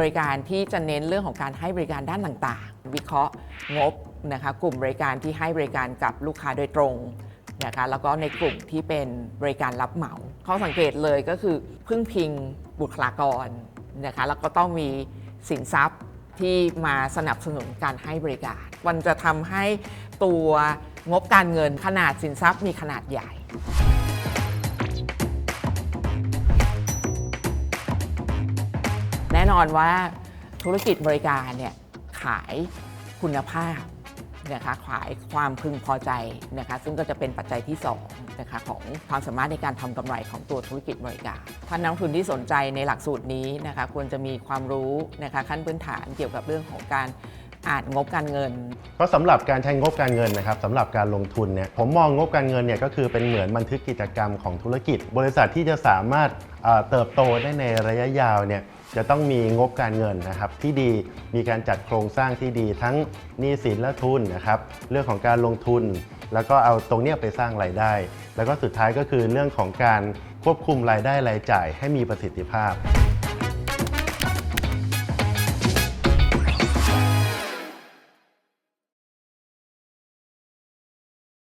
บริการที่จะเน้นเรื่องของการให้บริการด้านต่างๆ วิเคราะห์งบนะคะกลุ่มบริการที่ให้บริการกับลูกค้าโดยตรงนะคะแล้วก็ในกลุ่มที่เป็นบริการรับเหมาข้อสังเกตเลยก็คือพึ่งพิงบุคลากรนะคะแล้วก็ต้องมีสินทรัพย์ที่มาสนับสนุนการให้บริการ มันจะทำให้ตัวงบการเงินขนาดสินทรัพย์มีขนาดใหญ่ น่นอนว่าธุรกิจบริการเนี่ยขายคุณภาพนะคะขายความพึงพอใจนะคะซึ่งก็จะเป็นปัจจัยที่2นะคะของความสามารถในการทำกำไรของตัวธุรกิจบริการท่านนักทุนที่สนใจในหลักสูตรนี้นะคะควรจะมีความรู้นะคะขั้นพื้นฐานเกี่ยวกับเรื่องของการอ่านงบการเงิน ก็สำหรับการใช้งบการเงินนะครับสำหรับการลงทุนเนี่ยผมมองงบการเงินเนี่ยก็คือเป็นเหมือนบันทึกกิจกรรมของธุรกิจ บริษัทที่จะสามารถเอ่อเติบโตได้ในระยะยาวเนี่ย จะต้องมีงบการเงินนะครับที่ดีมีการจัดโครงสร้างที่ดีทั้งหนี้สินและทุนนะครับเรื่องของการลงทุน แล้วก็เอาตรงเนี้ยไปสร้างรายได้ แล้วก็สุดท้ายก็คือเรื่องของการควบคุมรายได้รายจ่ายให้มีประสิทธิภาพ